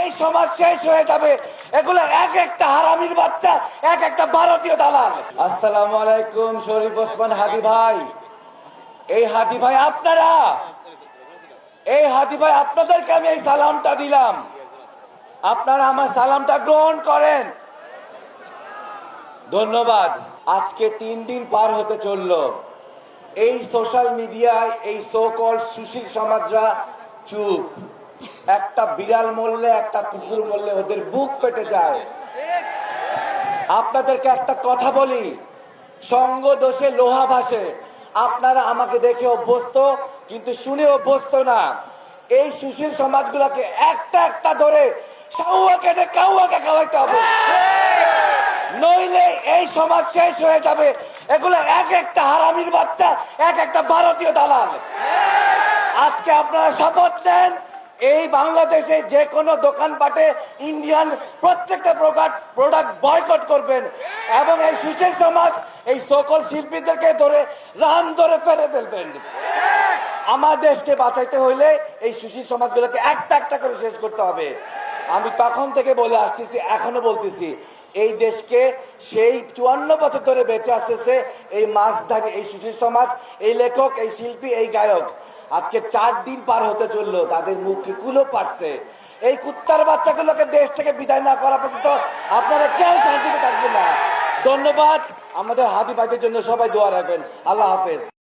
এই সমাজ শেষ হয়ে যাবে। এগুলো এক একটা হারামির বাচ্চা এক একটা ভারতীয় দালাল। আসসালামু আলাইকুম, শরীফ ওসমান হাদি ভাই। এই হাদি ভাই আপনারা? এই হাদি ভাই আপনাদেরকে আমি এই সালামটা দিলাম। আপনারা আমার সালামটা গ্রহণ করেন। ধন্যবাদ। আজকে তিন দিন পার হতে চলল। এই সোশ্যাল মিডিয়ায় এই সো কল সুশীল সমাজরা চুপ। একটা বিড়াল মরলে, একটা কুকুর মরলে ওদের বুক ফেটে যায়। আপনাদেরকে একটা কথা বলি, সঙ্গ দোষে লোহা ভাসে। আপনারা আমাকে দেখে অভ্যস্ত, কিন্তু শুনে অভ্যস্ত না। এই সুশীল সমাজগুলোকে একটা একটা ধরে কেটে নইলে এই সমাজ শেষ হয়ে যাবে। এগুলো এক একটা হারামির বাচ্চা, এক একটা ভারতীয় দালাল। আজকে আপনারা শপথ নেন এই বাংলাদেশে যে কোনো দোকানপাটে ইন্ডিয়ান প্রত্যেকটা প্রোডাক্ট প্রোডাক্ট বয়কট করবেন। এবং এই সুশীল সমাজ, এই সকল শিল্পীদেরকে ধরে রান ধরে ফেলে ফেলবেন। আমার দেশকে বাঁচাইতে হইলে এই সুশীল সমাজগুলোকে একটা একটা করে শেষ করতে হবে। আমি তখন থেকে বলে আসতেছি, এখনও বলতেছি এই দেশকে সেই চুয়ান্ন বছর ধরে বেঁচে আসতেছে এই মাছধারী এই সুশীল সমাজ, এই লেখক, এই শিল্পী, এই গায়ক। আজকে চার দিন পার হতে চলল, তাদের মুখে কুলো পাচ্ছে এই কুত্তার বাচ্চাগুলোকে দেশ থেকে বিদায় না করা পর্যন্ত আপনারা কেউ শান্তিতে থাকবেন না। ধন্যবাদ। আমাদের হাদি ভাইদের জন্য সবাই দোয়া রাখবেন। আল্লাহ হাফেজ।